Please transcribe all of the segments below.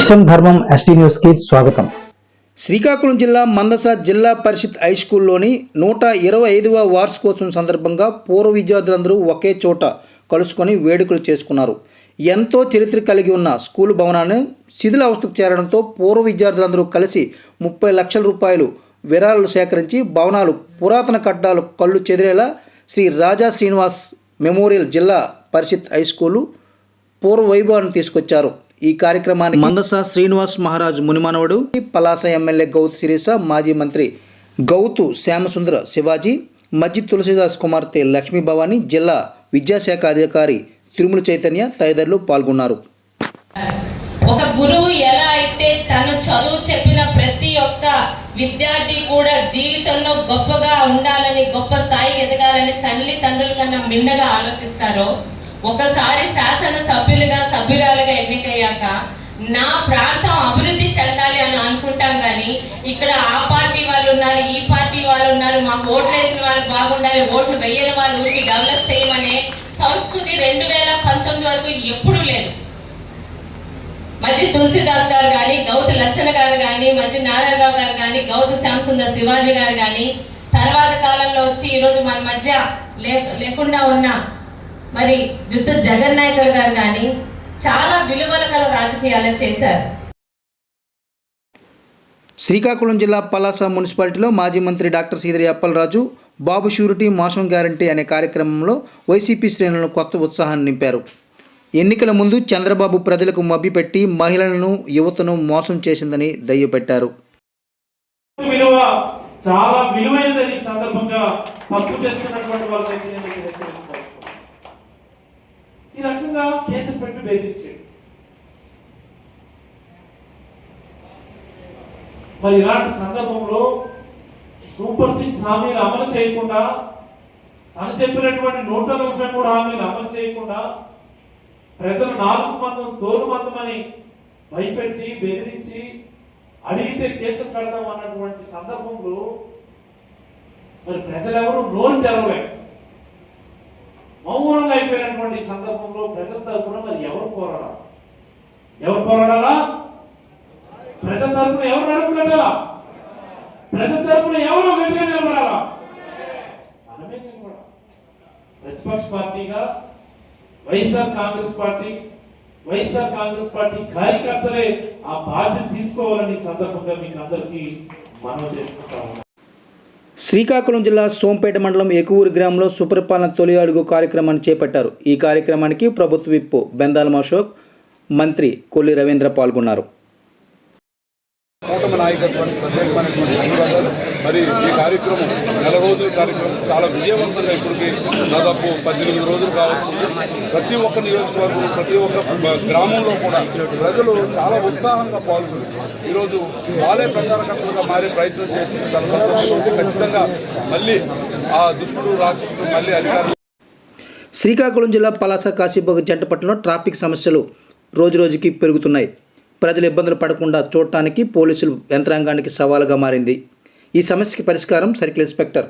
సత్యం ధర్మం ఎస్టీ న్యూస్కి స్వాగతం. శ్రీకాకుళం జిల్లా మందస జిల్లా పరిషత్ హై స్కూల్లోని నూట ఇరవై ఐదవ వార్షికోత్సవం సందర్భంగా పూర్వ విద్యార్థులందరూ ఒకే చోట కలుసుకొని వేడుకలు చేసుకున్నారు. ఎంతో చరిత్ర కలిగి ఉన్న స్కూల్ భవనాన్ని శిథిల అవస్థకు చేరడంతో పూర్వ విద్యార్థులందరూ కలిసి ముప్పై లక్షల రూపాయలు విరాళాలు సేకరించి భవనాలు పురాతన కట్టడాలు కళ్ళు చెదిరేలా Shri Raja Srinivas memorial Zilla Parishad high school పూర్వ వైభవాన్ని తీసుకొచ్చారు. ఈ కార్యక్రమానికి మందస శ్రీనివాస్ మహారాజ్ మునిమానవుడు పలాస ఎమ్మెల్యే గౌతు శిరీష మాజీ మంత్రి గౌతు శ్యామసుందర శివాజీ మజ్జి తులసిదాస్ కుమార్తె లక్ష్మీ భవాని జిల్లా విద్యాశాఖ అధికారి తిరుమల చైతన్య తదితరులు పాల్గొన్నారు. ఒక గురువు ఎలా అయితే తను చదువు చెప్పిన ప్రతి ఒక్క విద్యార్థి కూడా జీవితంలో గొప్పగా ఉండాలని గొప్ప స్థాయికి ఎదగాలని తల్లి తండ్రుల కన్నా మిన్నగా ఆలోచిస్తారో ఒకసారి శాసన సభ్యులుగా నా ప్రాంతం అభివృద్ధి చెందాలి అని అనుకుంటాం కానీ ఇక్కడ ఆ పార్టీ వాళ్ళు ఉన్నారు ఈ పార్టీ వాళ్ళు ఉన్నారు మాకు ఓట్లు వేసిన వాళ్ళు బాగుండాలి ఓట్లు వేయని వాళ్ళు ఊరికి డెవలప్ చేయమనే సంస్కృతి రెండు వేల పంతొమ్మిది వరకు ఎప్పుడూ లేదు. మధ్య తులసిదాస్ గారు కానీ గౌత లచ్చన గారు కానీ మధ్య నారాయణరావు గారు కానీ గౌత శ్యామసుందర్ శివాజీ గారు కానీ తర్వాత కాలంలో వచ్చి ఈరోజు మన మధ్య లే లేకుండా ఉన్న మరి యుద్ధ జగన్నాయకులు గారు కానీ చాలా విలువల గల రాజకీయాలు చేశారు. శ్రీకాకుళం జిల్లా పలాస మున్సిపాలిటీలో మాజీ మంత్రి డాక్టర్ సీదరి అప్పలరాజు బాబు షూరిటీ మోసం గ్యారంటీ అనే కార్యక్రమంలో వైసీపీ శ్రేణులను కొత్త ఉత్సాహాన్ని నింపారు. ఎన్నికల ముందు చంద్రబాబు ప్రజలకు మభ్యపెట్టి మహిళలను యువతను మోసం చేసిందని దయ్యపెట్టారు విలువ చాలా విలువైనదని ఈ సందర్భంగా తప్పు చేస్తున్నటువంటి ఈ రకంగా కేసు పెట్టి బెదిరించేది మరి ఇలాంటి సందర్భంలో సూపర్ సిక్స్ హామీలు అమలు చేయకుండా తను చెప్పినటువంటి నూట నలభై మూడు హామీలు అమలు చేయకుండా ప్రజలు నాలుగు మందం తోలు మందమని భయపెట్టి బెదిరించి అడిగితే కేసు పెడదాం అన్నటువంటి సందర్భంలో మరి ప్రజలెవరూ నోరు తెరవలేదు. మౌనంగా అయిపోయినటువంటి సందర్భంలో ప్రజల తరపున మరి ఎవరు పోరాడాలి? ఎవరు పోరాడాలా? ప్రజల తరపున ఎవరు నడుపు కట్టాలా? ప్రజల తరపున ఎవరు గట్టిగా నిలబడాలా? మనమే నిలబడాలి? ప్రతిపక్ష పార్టీగా YSR Congress party YSR Congress party కార్యకర్తలే ఆ బాధ్యత తీసుకోవాలని ఈ సందర్భంగా మీకు అందరికీ మనం చేసుకుంటాము శ్రీకాకుళం జిల్లా సోంపేట మండలం ఎకువూరు గ్రామంలో సుపరిపాలన తొలి అడుగు కార్యక్రమాన్ని చేపట్టారు. ఈ కార్యక్రమానికి ప్రభుత్వ విప్పు బెందాలం అశోక్ మంత్రి కొల్లి రవీంద్ర పాల్గొన్నారు. కూటమి నాయకత్వానికి ప్రత్యేకమైనటువంటి ధన్యవాదాలు. మరి ఈ కార్యక్రమం నెల రోజుల కార్యక్రమం చాలా విజయవంతంగా ఇప్పటికి దాదాపు పద్దెనిమిది రోజులు కావస్తుంది. ప్రతి ఒక్క నియోజకవర్గం ప్రతి ఒక్క గ్రామంలో కూడా ప్రజలు చాలా ఉత్సాహంగా పాల్గొని ఈరోజు వాళ్ళే ప్రచారకర్తలుగా మారే ప్రయత్నం చేస్తుంది చాలా సంతోషంగా ఖచ్చితంగా మళ్ళీ ఆ దుష్టుడు రాక్షసుడు మళ్ళీ అధికారులు శ్రీకాకుళం జిల్లా పలాస కాశీబాగ్ జంటపట్నంలో ట్రాఫిక్ సమస్యలు రోజురోజుకి పెరుగుతున్నాయి. ప్రజలు ఇబ్బందులు పడకుండా చూడటానికి పోలీసులు యంత్రాంగానికి సవాలుగా మారింది. ఈ సమస్యకి పరిష్కారం సర్కిల్ ఇన్స్పెక్టర్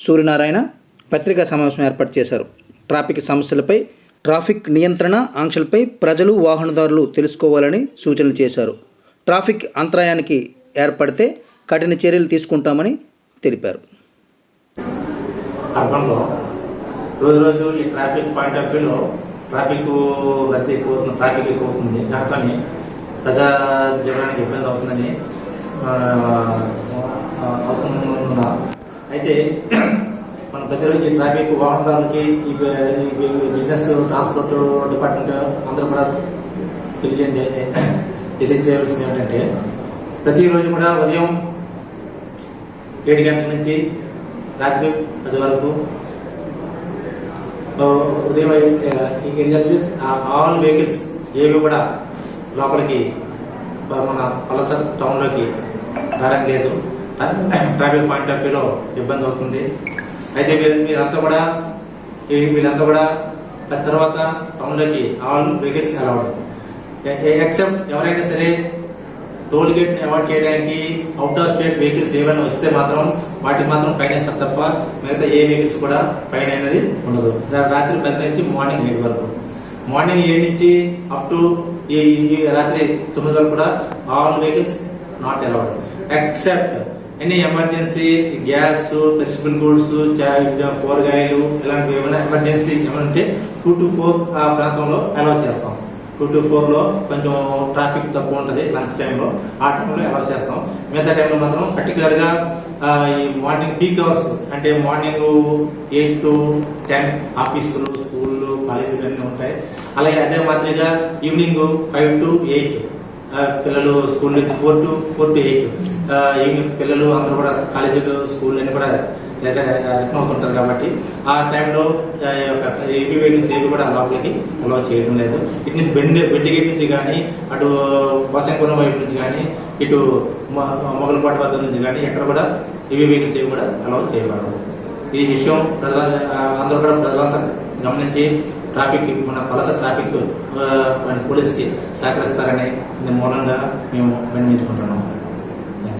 సూర్యనారాయణ పత్రికా సమావేశం ఏర్పాటు చేశారు. ట్రాఫిక్ సమస్యలపై ట్రాఫిక్ నియంత్రణ ఆంక్షలపై ప్రజలు వాహనదారులు తెలుసుకోవాలని సూచనలు చేశారు. ట్రాఫిక్ అంతరాయానికి ఏర్పడితే కఠిన చర్యలు తీసుకుంటామని తెలిపారు. అర్బన్లో రోజు రోజు ఈ ట్రాఫిక్ పాయింట్ ఆఫ్ వ్యూలో ట్రాఫిక్ రద్దీ ఎక్కువ ట్రాఫిక్ ఎక్కువ అవుతుంది. దాంతో ప్రజా జీవనానికి ఇబ్బంది అవుతుందని ఆ, అవుతున్న అయితే మన ప్రతిరోజు ట్రాఫిక్ వాహనదారులకి ఈ బిజినెస్ ట్రాన్స్పోర్ట్ డిపార్ట్మెంట్ అందరూ కూడా తెలియజేయండి. తెలియజేయవలసింది ఏమిటంటే ప్రతిరోజు కూడా ఉదయం ఏడు గంటల నుంచి రాత్రి పది వరకు ఆ, ఉదయం ఏంటంటే ఆల్ వెహికల్స్ ఏవి కూడా లోపలికి మన పలస టౌన్లోకి రావడం లేదు. ట్రాఫిక్ పాయింట్ ఆఫ్ వ్యూలో ఇబ్బంది అవుతుంది. అయితే మీరు మీరంతా కూడా ఈ- వీళ్ళంతా కూడా పెద్ద తర్వాత టౌన్లోకి ఆల్ వెహికల్స్ అలవాడు ఎక్సెప్ట్ ఎవరైనా సరే టోల్ గేట్ అవాయిడ్ చేయడానికి అవుట్ ఆఫ్ స్టేట్ వెహికల్స్ ఏమైనా వస్తే మాత్రం వాటికి మాత్రం ఫైన్ వేస్తారు తప్ప మిగతా ఏ వెహికల్స్ కూడా ఫైన్ అనేది ఉండదు. రాత్రి పది నుంచి మార్నింగ్ ఎయిట్ వరకు. మార్నింగ్ ఏడు నుంచి అప్ టు ఈ రాత్రి తొమ్మిది వరకు కూడా all vehicles not allowed except any emergency gas perishable goods కూరగాయలు ఇలాంటివి ఏమైనా ఎమర్జెన్సీ ఏమైనా ఉంటే టూ టు ఫోర్ ఆ ప్రాంతంలో అలౌ చేస్తాం. టూ టు ఫోర్లో కొంచెం ట్రాఫిక్ తక్కువ ఉంటుంది లంచ్ టైంలో ఆ టైంలో అలౌ చేస్తాం. మిగతా టైంలో మాత్రం పర్టికులర్గా ఈ మార్నింగ్ పీక్ అవర్స్ అంటే మార్నింగ్ ఎయిట్ టు టెన్ ఆఫీసులు కాలేజీలు అన్నీ ఉంటాయి. అలాగే అదే మాదిరిగా ఈవినింగ్ ఫైవ్ టు ఎయిట్ పిల్లలు స్కూల్ నుంచి four to four to eight evening పిల్లలు అందరూ కూడా కాలేజీలు స్కూల్ అని కూడా రిటర్న్ అవుతుంటారు కాబట్టి ఆ టైంలో ఏపీ వెహికల్స్ ఏవి కూడా లోపలికి అలౌ చేయడం లేదు. ఇటు నుంచి బెండి బెండి గేట్ నుంచి కానీ అటు వసంపురం వైపు నుంచి కానీ ఇటు మ- మొగలపాటు వద్ద నుంచి కానీ ఎక్కడ కూడా ఏవీ వెహికల్స్ ఏవి కూడా అలౌ చేయబడవు. ఈ విషయం ప్రజల అందరూ కూడా ప్రజలంతా గమనించి ట్రాఫిక్ మన పలస ట్రాఫిక్ పోలీస్కి సహకరిస్తారని మూలంగా మేము విన్నవించుకుంటున్నాం.